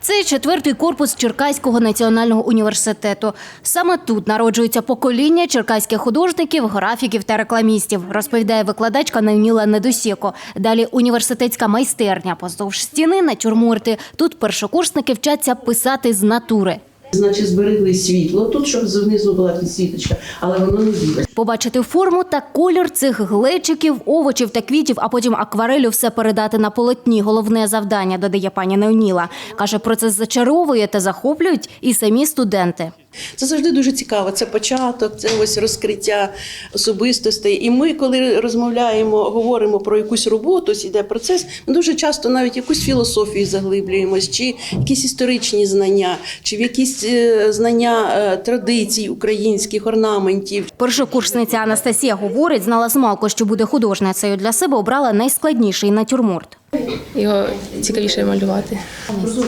Це четвертий корпус Черкаського національного університету. Саме тут народжується покоління черкаських художників, графіків та рекламістів, розповідає викладачка Невніла Недосіко. Далі університетська майстерня поздовж стіни натюрморти. Тут першокурсники вчаться писати з натури. Значить, зберегли світло тут, щоб знизу була підсвіточка, але воно не біле. Побачити форму та колір цих глечиків, овочів та квітів, а потім акварелю все передати на полотні. Головне завдання, додає пані Невніла. Каже, процес зачаровує та захоплюють і самі студенти. Це завжди дуже цікаво. Це початок, це ось розкриття особистостей. І ми, коли розмовляємо, говоримо про якусь роботу, ось іде процес, ми дуже часто навіть якусь філософію заглиблюємось, чи якісь історичні знання, чи в якісь е, знання е, традицій українських орнаментів. Першокурсниця Анастасія говорить, знала змалку, що буде художницею. Для себе обрала найскладніший натюрморт. Його цікавіше малювати.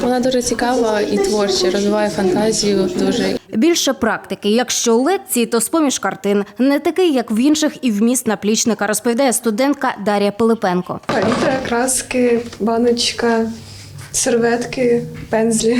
Вона дуже цікава і творча, розвиває фантазію дуже. Більше практики. Якщо лекції, то з-поміж картин. Не такий, як в інших, і вміст наплічника, розповідає студентка Дар'я Пилипенко. Палітра, краски, баночка, серветки, пензлі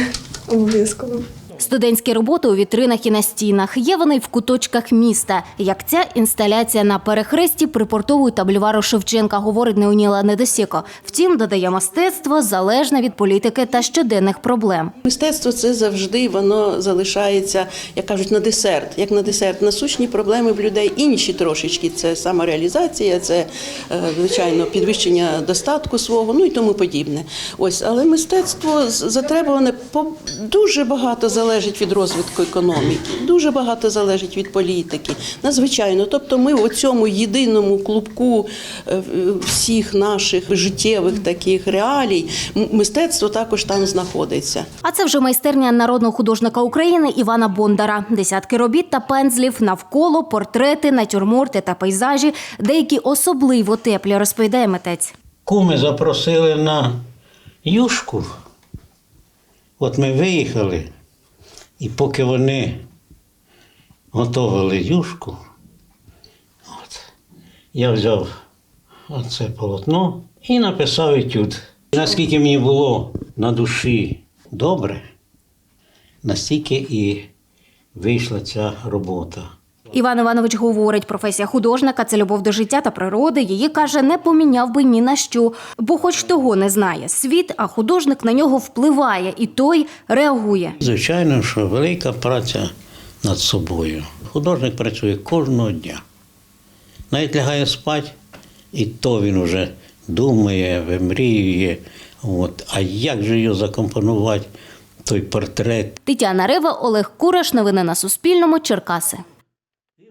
обов'язково. Студентські роботи у вітринах і на стінах. Є вони в куточках міста. Як ця інсталяція на перехресті припортової та бульвару Шевченка, говорить Неоніла Недосіко. Втім, додає мистецтво залежне від політики та щоденних проблем. Мистецтво це завжди воно залишається, як кажуть, на десерт. Як на десерт, насущні проблеми в людей інші трошечки. Це самореалізація, це е, звичайно підвищення достатку свого, ну і тому подібне. Ось, але мистецтво затребуване по дуже багато залежить від розвитку економіки, дуже багато залежить від політики. Надзвичайно. Тобто, ми в цьому єдиному клубку е, всіх наших життєвих таких реалій, мистецтво також там знаходиться. А це вже майстерня народного художника України Івана Бондара. Десятки робіт та пензлів навколо, портрети, натюрморти та пейзажі, деякі особливо теплі, розповідає митець. Куми запросили на юшку. От ми виїхали, і поки вони готували юшку, от, я взяв оце полотно і написав етюд. Наскільки мені було на душі добре, настільки і вийшла ця робота. Іван Іванович говорить, професія художника це любов до життя та природи. Її каже, не поміняв би ні на що, бо хоч того не знає світ, а художник на нього впливає, і той реагує. Звичайно, що велика праця над собою. Художник працює кожного дня. Навіть лягає спати, і то він вже думає, вимріює. От. А як же його закомпонувати, той портрет? Тетяна Рева, Олег Кураш. Новини на Суспільному. Черкаси.